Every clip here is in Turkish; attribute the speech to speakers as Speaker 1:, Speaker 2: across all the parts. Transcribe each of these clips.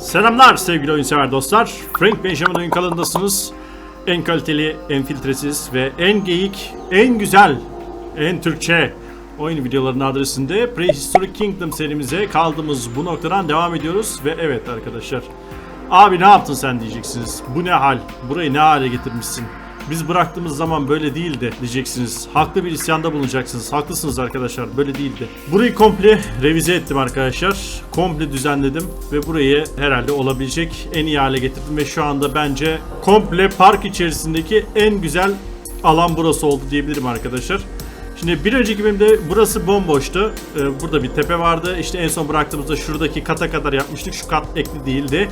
Speaker 1: Selamlar sevgili oyunsever dostlar. Frank Benjamin oyun kanalındasınız. En kaliteli, en filtresiz ve en geyik, en güzel, en Türkçe oyun videolarının adresinde Prehistoric Kingdom serimize kaldığımız bu noktadan devam ediyoruz. Ve evet arkadaşlar, abi ne yaptın sen diyeceksiniz. Bu ne hal? Burayı ne hale getirmişsin? Biz bıraktığımız zaman böyle değildi diyeceksiniz. Haklı bir isyanda bulunacaksınız. Haklısınız arkadaşlar böyle değildi. Burayı komple revize ettim arkadaşlar. Komple düzenledim ve burayı herhalde olabilecek en iyi hale getirdim. Ve şu anda bence komple park içerisindeki en güzel alan burası oldu diyebilirim arkadaşlar. Şimdi bir önceki bölümde burası bomboştu. Ee, burada bir tepe vardı. İşte en son bıraktığımızda şuradaki kata kadar yapmıştık. Şu kat ekli değildi.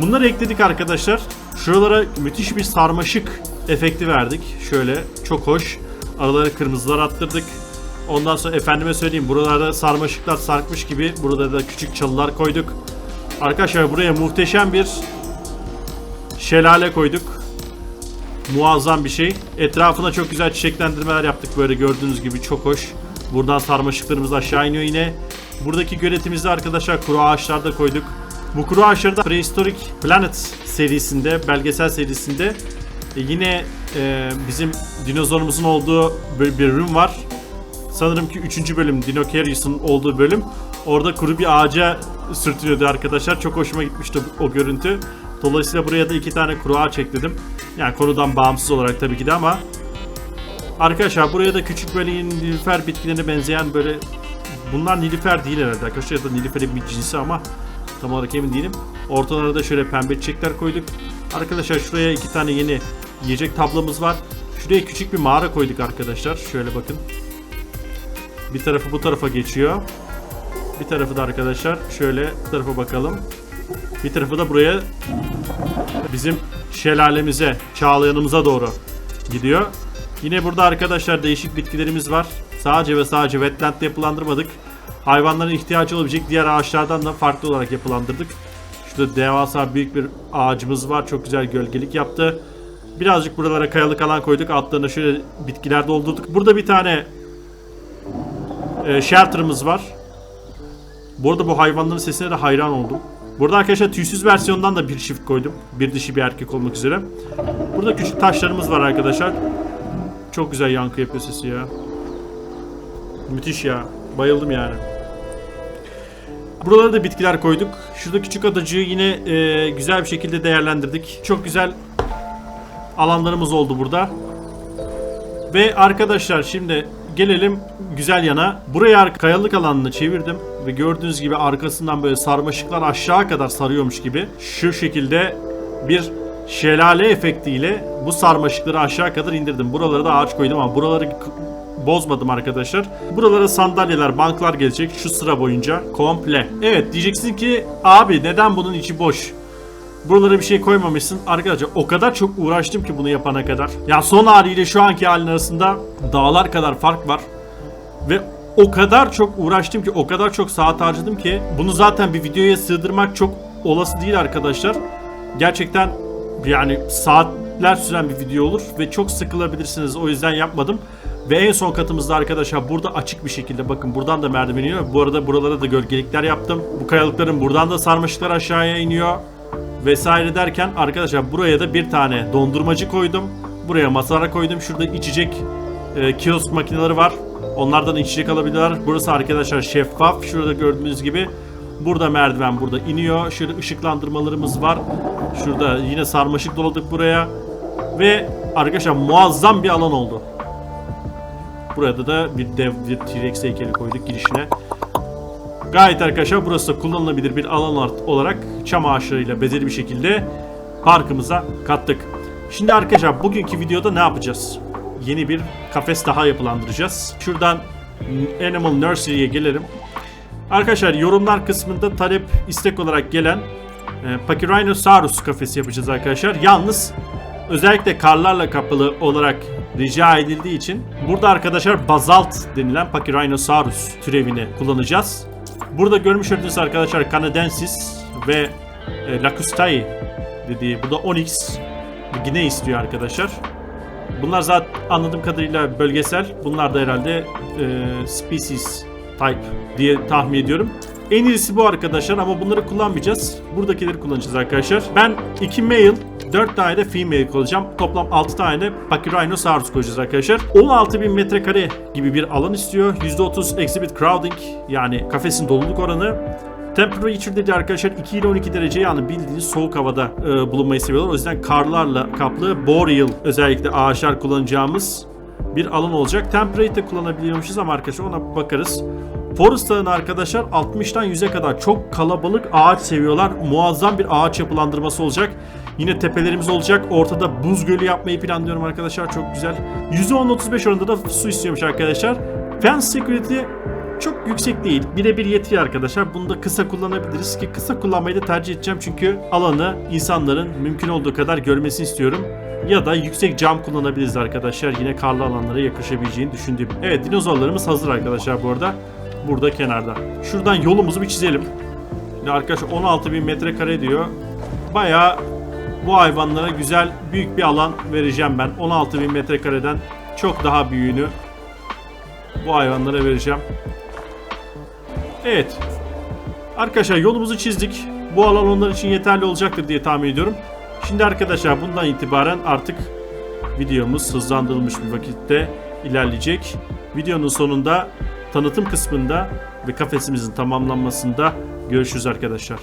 Speaker 1: Bunları ekledik arkadaşlar. Şuralara müthiş bir sarmaşık efekti verdik. Şöyle çok hoş. Aralara kırmızılar attırdık. Ondan sonra efendime söyleyeyim buralarda sarmaşıklar sarkmış gibi burada da küçük çalılar koyduk. Arkadaşlar buraya muhteşem bir şelale koyduk. Muazzam bir şey. Etrafına çok güzel çiçeklendirmeler yaptık böyle gördüğünüz gibi çok hoş. Buradan sarmaşıklarımız aşağı iniyor yine. Buradaki göletimizde arkadaşlar kuru ağaçlar da koyduk. Bu kuru ağaçları da Prehistoric Planet serisinde, belgesel serisinde e, yine e, bizim dinozorumuzun olduğu bir, bir bölüm var. Sanırım ki 3. bölüm Dinocarius'un olduğu bölüm. Orada kuru bir ağaca sürtünüyordu arkadaşlar. Çok hoşuma gitmişti o görüntü. Dolayısıyla buraya da iki tane kuru ağaç ekledim. Yani konudan bağımsız olarak tabii ki de ama Arkadaşlar buraya da küçük böyle nilüfer bitkilerine benzeyen böyle bunlar nilüfer değil herhalde arkadaşlar ya da nilüferin bir cinsi ama tam olarak emin değilim. Ortalara da şöyle pembe çiçekler koyduk. Arkadaşlar şuraya iki tane yeni yiyecek tablamız var. Şuraya küçük bir mağara koyduk arkadaşlar. Şöyle bakın. Bir tarafı bu tarafa geçiyor. Bir tarafı da arkadaşlar şöyle bu tarafa bakalım. Bir tarafı da buraya bizim şelalemize, çağlayanımıza doğru gidiyor. Yine burada arkadaşlar değişik bitkilerimiz var. Sadece ve sadece wetland'de yapılandırmadık. Hayvanların ihtiyacı olabilecek diğer ağaçlardan da farklı olarak yapılandırdık. Şurada devasa büyük bir ağacımız var. Çok güzel gölgelik yaptı. Birazcık buralara kayalık alan koyduk. Altlarına şöyle bitkiler doldurduk. Burada bir tane e, shelter'ımız var. Bu arada bu hayvanların sesine de hayran oldum. Burada arkadaşlar tüysüz versiyondan da bir çift koydum. Bir dişi bir erkek olmak üzere. Burada küçük taşlarımız var arkadaşlar. Çok güzel yankı yapıyor sesi ya. Müthiş ya. Bayıldım yani. Buralara da bitkiler koyduk. Şurada küçük adacığı yine e, güzel bir şekilde değerlendirdik. Çok güzel alanlarımız oldu burada. Ve arkadaşlar şimdi gelelim güzel yana. Buraya kayalık alanını çevirdim ve gördüğünüz gibi arkasından böyle sarmaşıklar aşağı kadar sarıyormuş gibi şu şekilde bir şelale efektiyle bu sarmaşıkları aşağı kadar indirdim. Buralara da ağaç koydum ama buraları bozmadım arkadaşlar. Buralara sandalyeler, banklar gelecek şu sıra boyunca komple. Evet diyeceksin ki abi neden bunun içi boş? Buralara bir şey koymamışsın. Arkadaşlar o kadar çok uğraştım ki bunu yapana kadar. Ya son haliyle şu anki halin arasında dağlar kadar fark var. Ve o kadar çok uğraştım ki, o kadar çok saat harcadım ki bunu zaten bir videoya sığdırmak çok olası değil arkadaşlar. Gerçekten yani saatler süren bir video olur ve çok sıkılabilirsiniz. O yüzden yapmadım. Ve en son katımızda arkadaşlar burada açık bir şekilde bakın buradan da merdiven iniyor. Bu arada buralara da gölgelikler yaptım. Bu kayalıkların buradan da sarmaşıklar aşağıya iniyor vesaire derken arkadaşlar buraya da bir tane dondurmacı koydum. Buraya masalara koydum. Şurada içecek e, kiosk makineleri var. Onlardan içecek alabilirler. Burası arkadaşlar şeffaf. Şurada gördüğünüz gibi. Burada merdiven burada iniyor. Şöyle ışıklandırmalarımız var. Şurada yine sarmaşık doladık buraya. Ve arkadaşlar muazzam bir alan oldu. Burada da bir dev bir T-Rex heykeli koyduk girişine. Gayet arkadaşlar burası da kullanılabilir bir alan olarak çam ağaçlarıyla bezeli bir şekilde parkımıza kattık. Şimdi arkadaşlar bugünkü videoda ne yapacağız? Yeni bir kafes daha yapılandıracağız. Şuradan Animal Nursery'ye gelelim. Arkadaşlar yorumlar kısmında talep istek olarak gelen e, Pachyrhinosaurus kafesi yapacağız arkadaşlar. Yalnız özellikle karlarla kaplı olarak rica edildiği için burada arkadaşlar bazalt denilen Pachyrhinosaurus türevini kullanacağız. Burada görmüş olduğunuz arkadaşlar Canadensis ve e, Lacustai dediği bu da Onyx Gine istiyor arkadaşlar. Bunlar zaten anladığım kadarıyla bölgesel. Bunlar da herhalde e, species type diye tahmin ediyorum. En iyisi bu arkadaşlar ama bunları kullanmayacağız. Buradakileri kullanacağız arkadaşlar. Ben 2 male, 4 tane de female koyacağım. Toplam 6 tane Pachyrhinosaurus koyacağız arkadaşlar. 16.000 metrekare gibi bir alan istiyor. %30 exhibit crowding yani kafesin doluluk oranı. Temperature dedi arkadaşlar 2 ile 12 derece yani bildiğiniz soğuk havada e, bulunmayı seviyorlar. O yüzden karlarla kaplı boreal özellikle ağaçlar kullanacağımız bir alan olacak. Temperate de kullanabiliyormuşuz ama arkadaşlar ona bakarız. Forest arkadaşlar 60'tan 100'e kadar çok kalabalık ağaç seviyorlar. Muazzam bir ağaç yapılandırması olacak. Yine tepelerimiz olacak. Ortada buz gölü yapmayı planlıyorum arkadaşlar. Çok güzel. %10-35 oranında da su istiyormuş arkadaşlar. Fence security çok yüksek değil. Birebir yetiyor arkadaşlar. Bunu da kısa kullanabiliriz ki kısa kullanmayı da tercih edeceğim çünkü alanı insanların mümkün olduğu kadar görmesini istiyorum. Ya da yüksek cam kullanabiliriz arkadaşlar. Yine karlı alanlara yakışabileceğini düşündüğüm. Evet dinozorlarımız hazır arkadaşlar bu arada. Burada kenarda. Şuradan yolumuzu bir çizelim. Şimdi arkadaşlar 16.000 metrekare diyor. Bayağı bu hayvanlara güzel büyük bir alan vereceğim ben. 16.000 metrekareden çok daha büyüğünü bu hayvanlara vereceğim. Evet. Arkadaşlar yolumuzu çizdik. Bu alan onlar için yeterli olacaktır diye tahmin ediyorum. Şimdi arkadaşlar bundan itibaren artık videomuz hızlandırılmış bir vakitte ilerleyecek. Videonun sonunda tanıtım kısmında ve kafesimizin tamamlanmasında görüşürüz arkadaşlar.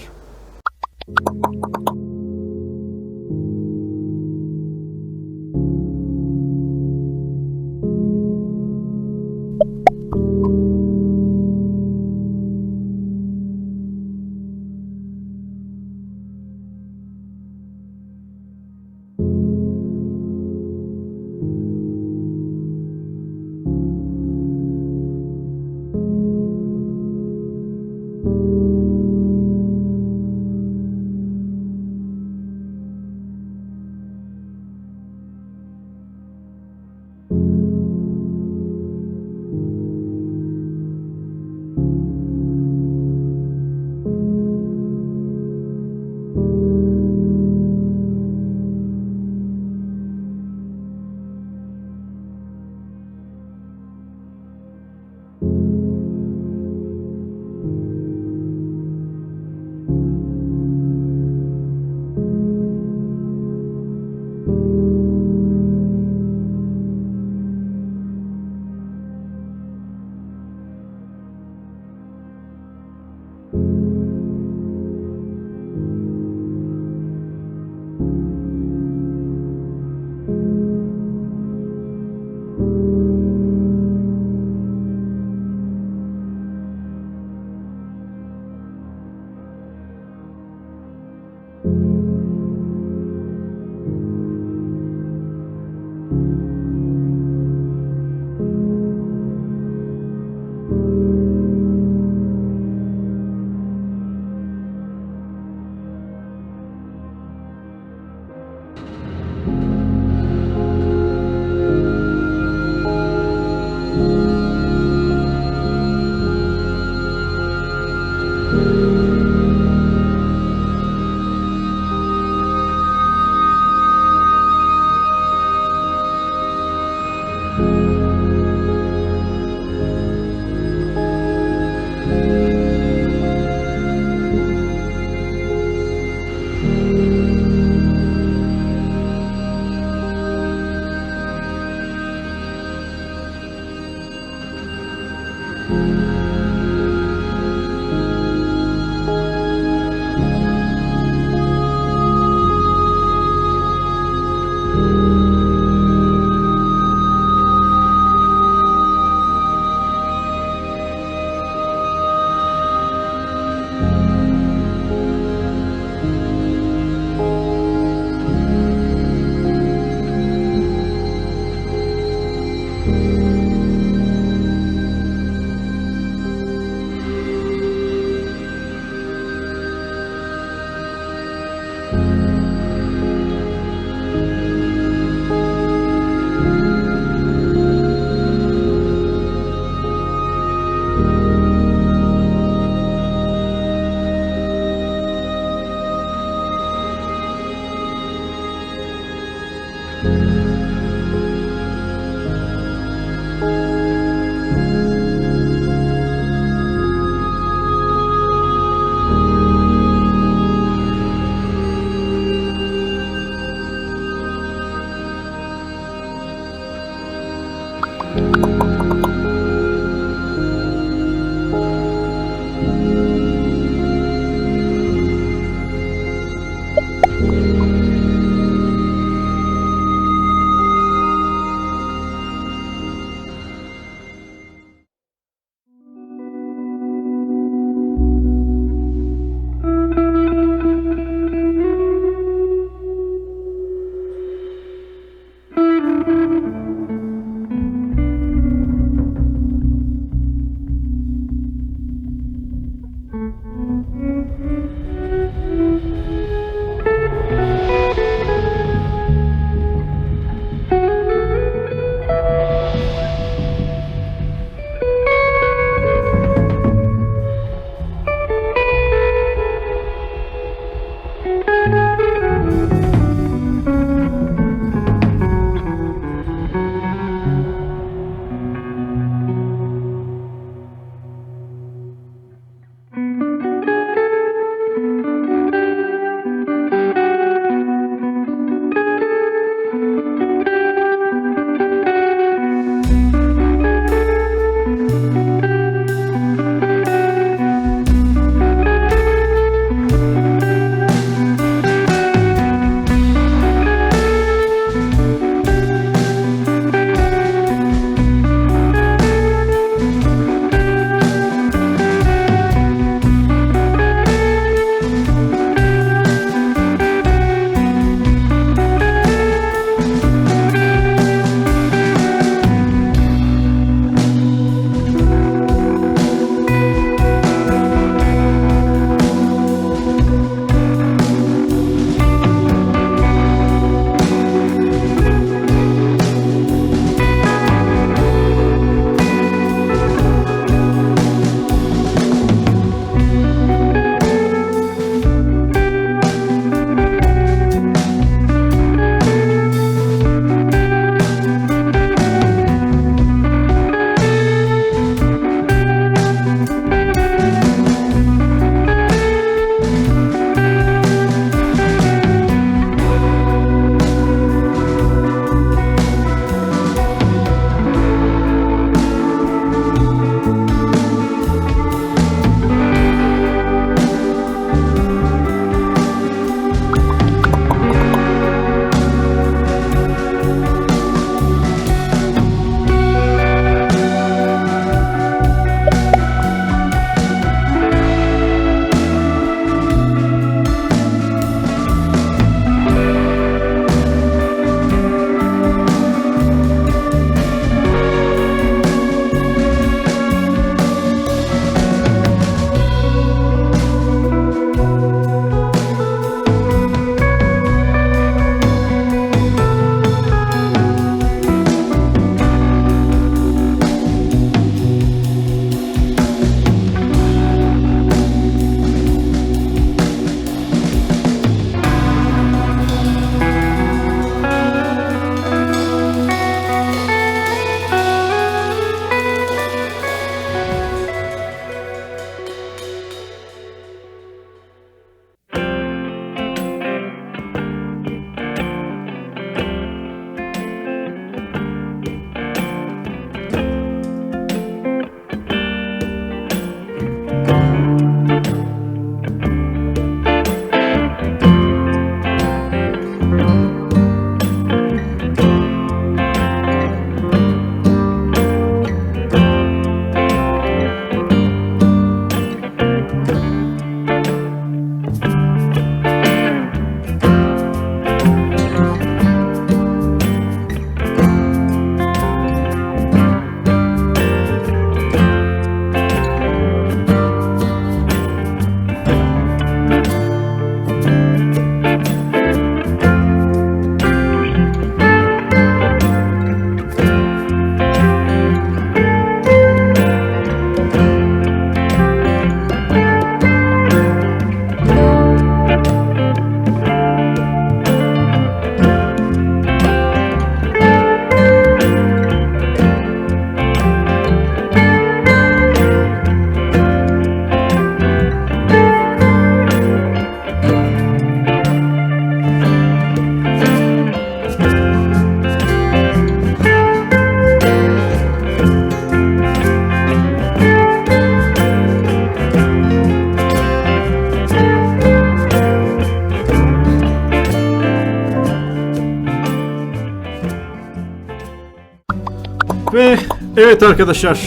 Speaker 1: Evet arkadaşlar.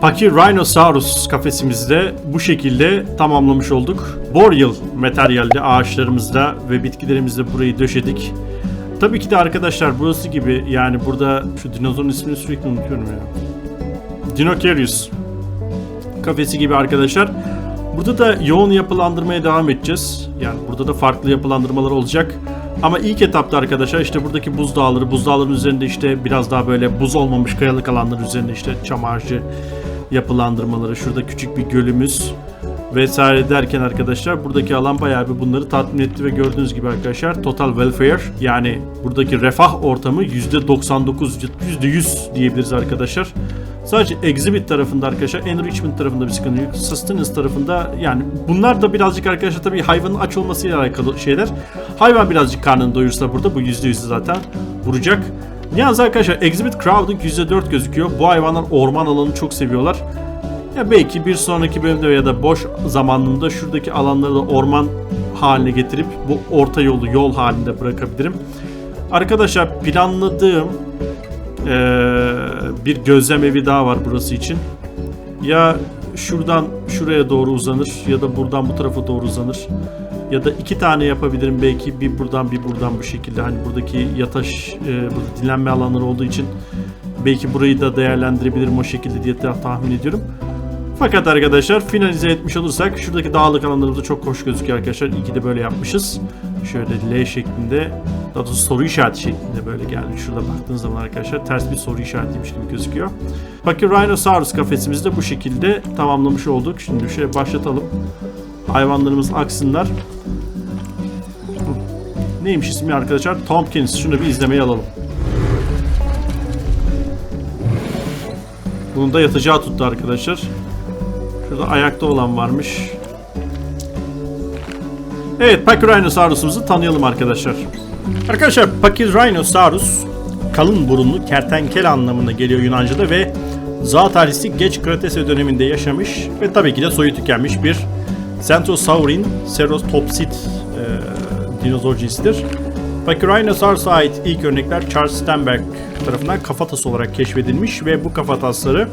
Speaker 1: Paki Rhinosaurus kafesimizde bu şekilde tamamlamış olduk. Boreal materyalde ağaçlarımızda ve bitkilerimizde burayı döşedik. Tabii ki de arkadaşlar burası gibi yani burada şu dinozorun ismini sürekli unutuyorum ya. Dinocarius kafesi gibi arkadaşlar. Burada da yoğun yapılandırmaya devam edeceğiz. Yani burada da farklı yapılandırmalar olacak. Ama ilk etapta arkadaşlar işte buradaki buzdağları, buzdağların üzerinde işte biraz daha böyle buz olmamış kayalık alanlar üzerinde işte çam yapılandırmaları, şurada küçük bir gölümüz vesaire derken arkadaşlar buradaki alan bayağı bir bunları tatmin etti ve gördüğünüz gibi arkadaşlar total welfare yani buradaki refah ortamı %99, %100 diyebiliriz arkadaşlar. Sadece exhibit tarafında arkadaşlar enrichment tarafında bir sıkıntı yok. Sustenance tarafında yani bunlar da birazcık arkadaşlar tabii hayvanın aç olmasıyla alakalı şeyler. Hayvan birazcık karnını doyursa burada bu %100 zaten vuracak. Yalnız arkadaşlar exhibit crowding %4 gözüküyor. Bu hayvanlar orman alanını çok seviyorlar. Ya belki bir sonraki bölümde ya da boş zamanında şuradaki alanları da orman haline getirip bu orta yolu yol halinde bırakabilirim. Arkadaşlar planladığım eee, bir gözlem evi daha var burası için. Ya şuradan şuraya doğru uzanır ya da buradan bu tarafa doğru uzanır. Ya da iki tane yapabilirim belki bir buradan bir buradan bu şekilde hani buradaki yataş e, burada dinlenme alanları olduğu için belki burayı da değerlendirebilirim o şekilde diye tah- tahmin ediyorum. Fakat arkadaşlar finalize etmiş olursak şuradaki dağlık alanlarımız da çok hoş gözüküyor arkadaşlar. İyi ki de böyle yapmışız. Şöyle L şeklinde daha doğrusu soru işareti şeklinde böyle geldi. Şurada baktığınız zaman arkadaşlar ters bir soru işaretiymiş gibi gözüküyor. Paki Rhinosaurus kafesimizi de bu şekilde tamamlamış olduk. Şimdi şöyle başlatalım. Hayvanlarımız aksınlar. Neymiş ismi arkadaşlar? Tompkins. Şunu bir izlemeye alalım. Bunun da yatacağı tuttu arkadaşlar. Şurada ayakta olan varmış. Evet, Pachyrhinosaurus'umuzu tanıyalım arkadaşlar. Arkadaşlar, Pachyrhinosaurus kalın burunlu kertenkele anlamına geliyor Yunanca'da ve zootarihsi geç Kretase döneminde yaşamış ve tabii ki de soyu tükenmiş bir Centrosaurin Ceratopsid e, dinozor cinsidir. Pachyrhinosaurus'a ait ilk örnekler Charles Stenberg tarafından kafatası olarak keşfedilmiş ve bu kafatasları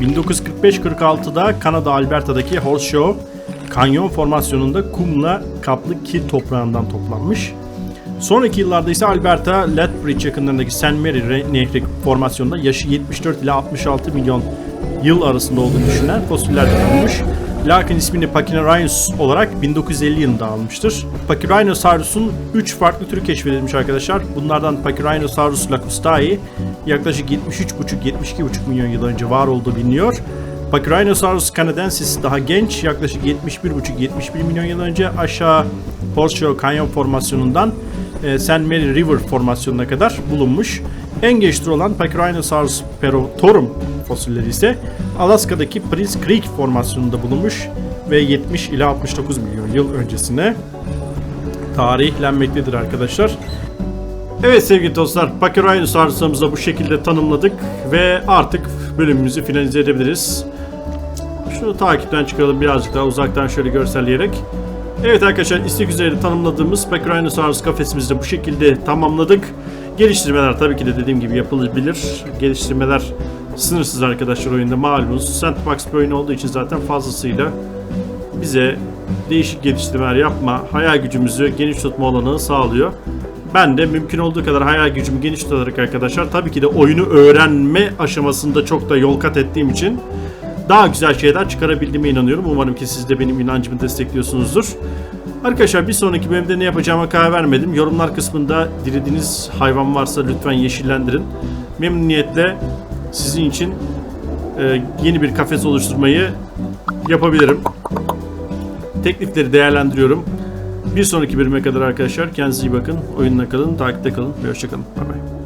Speaker 1: 1945-46'da Kanada Alberta'daki Horseshoe kanyon formasyonunda kumla kaplı kil toprağından toplanmış. Sonraki yıllarda ise Alberta, Lethbridge yakınlarındaki St. Mary Nehri formasyonunda yaşı 74 ile 66 milyon yıl arasında olduğunu düşünülen fosiller bulunmuş. Lakin ismini Pachyrhinosaurus olarak 1950 yılında almıştır. Pachyrhinosaurus'un 3 farklı türü keşfedilmiş arkadaşlar. Bunlardan Pachyrhinosaurus lacustai yaklaşık 73,5-72,5 milyon yıl önce var olduğu biliniyor. Pachyrhinosaurus canadensis daha genç, yaklaşık 71,5-71 milyon yıl önce aşağı Horseshoe Canyon formasyonundan e, St. Mary River formasyonuna kadar bulunmuş. En geç tür olan Pachyrhinosaurus perotorum fosilleri ise Alaska'daki Prince Creek formasyonunda bulunmuş ve 70 ila 69 milyon yıl öncesine tarihlenmektedir arkadaşlar. Evet sevgili dostlar, Pachyrhinosaurus'umuzu da bu şekilde tanımladık ve artık bölümümüzü finalize edebiliriz. Şunu takipten çıkaralım birazcık daha uzaktan şöyle görselleyerek. Evet arkadaşlar istek üzere tanımladığımız Pachyrhinosaurus kafesimizi de bu şekilde tamamladık. Geliştirmeler tabii ki de dediğim gibi yapılabilir. Geliştirmeler sınırsız arkadaşlar oyunda malumunuz. Sandbox bir oyun olduğu için zaten fazlasıyla bize değişik geliştirmeler yapma, hayal gücümüzü geniş tutma olanı sağlıyor. Ben de mümkün olduğu kadar hayal gücümü geniş tutarak arkadaşlar tabii ki de oyunu öğrenme aşamasında çok da yol kat ettiğim için daha güzel şeyler çıkarabildiğime inanıyorum. Umarım ki siz de benim inancımı destekliyorsunuzdur. Arkadaşlar bir sonraki bölümde ne yapacağıma karar vermedim. Yorumlar kısmında dilediğiniz hayvan varsa lütfen yeşillendirin. Memnuniyetle sizin için e, yeni bir kafes oluşturmayı yapabilirim. Teklifleri değerlendiriyorum. Bir sonraki bölüme kadar arkadaşlar kendinize iyi bakın. Oyunla kalın, takipte kalın ve hoşçakalın. Bay bay.